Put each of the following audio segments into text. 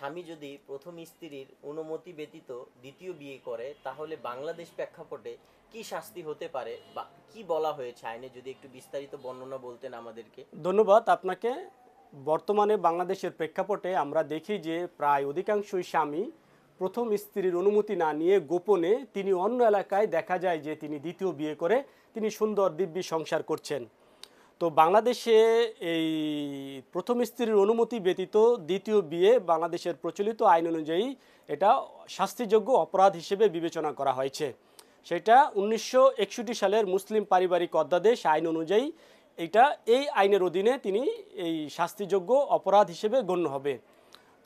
স্বামী যদি প্রথম স্ত্রীর অনুমতি ব্যতীত দ্বিতীয় বিয়ে করে, তাহলে বাংলাদেশ প্রেক্ষাপটে কি শাস্তি হতে পারে বা কি বলা হয়েছে আইনে? যদি একটু বিস্তারিত বর্ণনা বলতেন আমাদেরকে। ধন্যবাদ। আপনাকে বর্তমানে বাংলাদেশের প্রেক্ষাপটে আমরা দেখি যে প্রায় অধিকাংশই স্বামী প্রথম স্ত্রীর অনুমতি না নিয়ে গোপনে তিনি অন্য এলাকায় দেখা যায় যে তিনি দ্বিতীয় বিয়ে করে তিনি সুন্দর দিব্যি সংসার করছেন। তো বাংলাদেশে এই প্রথম স্ত্রীর অনুমতি ব্যতীত দ্বিতীয় বিয়ে বাংলাদেশের প্রচলিত আইন অনুযায়ী এটা শাস্তিযোগ্য অপরাধ হিসেবে বিবেচনা করা হয়েছে। সেটা উনিশশো একষট্টি সালের মুসলিম পারিবারিক অধ্যাদেশ আইন অনুযায়ী এটা এই আইনের অধীনে তিনি এই শাস্তিযোগ্য অপরাধ হিসেবে গণ্য হবে।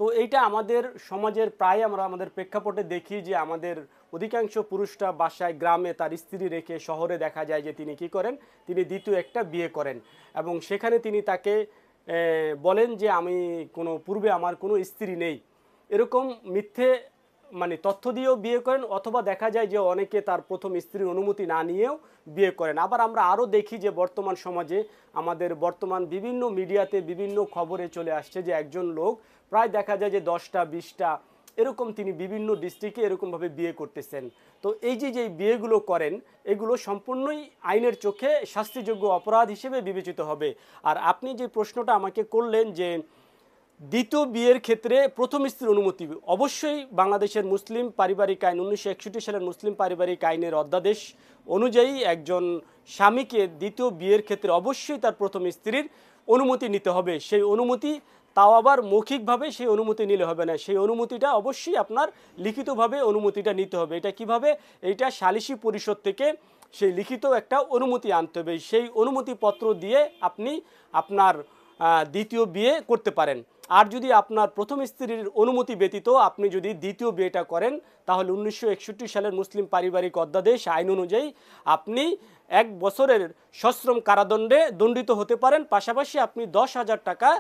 তো এইটা আমাদের সমাজের প্রায় আমরা আমাদের প্রেক্ষাপটে দেখি যে আমাদের অধিকাংশ পুরুষরা বাসায় গ্রামে তার স্ত্রী রেখে শহরে দেখা যায় যে তিনি কি করেন? তিনি দ্বিতীয় একটা বিয়ে করেন এবং সেখানে তিনি তাকে বলেন যে আমি কোনো, পূর্বে আমার কোনো স্ত্রী নেই। এরকম মিথ্যে মানে তথ্য দিয়েও বিয়ে করেন, অথবা দেখা যায় যে অনেকে তার প্রথম স্ত্রীর অনুমতি না নিয়েও বিয়ে করেন। আবার আমরা আরও দেখি যে বর্তমান সমাজে আমাদের বর্তমান বিভিন্ন মিডিয়াতে বিভিন্ন খবরে চলে আসছে যে একজন লোক, প্রায় দেখা যায় যে দশটা, বিশটা এরকম তিনি বিভিন্ন ডিস্ট্রিক্টে এরকমভাবে বিয়ে করতেছেন। তো এই যে যে বিয়েগুলো করেন, এগুলো সম্পূর্ণই আইনের চোখে শাস্তিযোগ্য অপরাধ হিসেবে বিবেচিত হবে। আর আপনি যে প্রশ্নটা আমাকে করলেন যে, দ্বিতীয় বিয়ের ক্ষেত্রে প্রথম স্ত্রীর অনুমতি, অবশ্যই বাংলাদেশের মুসলিম পারিবারিক আইন, উনিশশো একষট্টি সালের মুসলিম পারিবারিক আইনের অধ্যাদেশ অনুযায়ী একজন স্বামীকে দ্বিতীয় বিয়ের ক্ষেত্রে অবশ্যই তার প্রথম স্ত্রীর অনুমতি নিতে হবে। সেই অনুমতি তাও আবার মৌখিকভাবে সেই অনুমতি নিলে হবে না। সেই অনুমতিটা অবশ্যই আপনার লিখিতভাবে অনুমতিটা নিতে হবে। এটা কীভাবে? এটা সালিসি পরিষদ থেকে সেই লিখিত একটা অনুমতি আনতে হবে। সেই অনুমতিপত্র দিয়ে আপনি আপনার দ্বিতীয় বিয়ে করতে পারেন। আর যদি আপনার প্রথম স্ত্রীর অনুমতি ব্যতীত আপনি যদি দ্বিতীয় বিয়েটা করেন, তাহলে উনিশশো একষট্টি সালের মুসলিম পারিবারিক অধ্যাদেশ, আইন অনুযায়ী আপনি এক বছরের সশ্রম কারাদণ্ডে দণ্ডিত হতে পারেন। পাশাপাশি আপনি দশ হাজার টাকা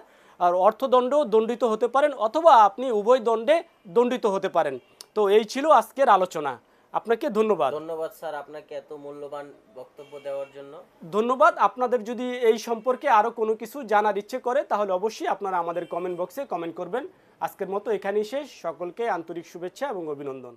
আর অর্থদণ্ডও দণ্ডিত হতে পারেন অথবা আপনি উভয় দণ্ডে দণ্ডিত হতে পারেন। তো এই ছিল আজকের আলোচনা। আপনাকে ধন্যবাদ। ধন্যবাদ স্যার আপনাকে এত মূল্যবান বক্তব্য দেওয়ার জন্য। ধন্যবাদ। আপনাদের যদি এই সম্পর্কে আরও কোনো কিছু জানার ইচ্ছে করে তাহলে অবশ্যই আপনারা আমাদের কমেন্ট বক্সে কমেন্ট করবেন। আজকের মতো এখানেই শেষ। সকলকে আন্তরিক শুভেচ্ছা এবং অভিনন্দন।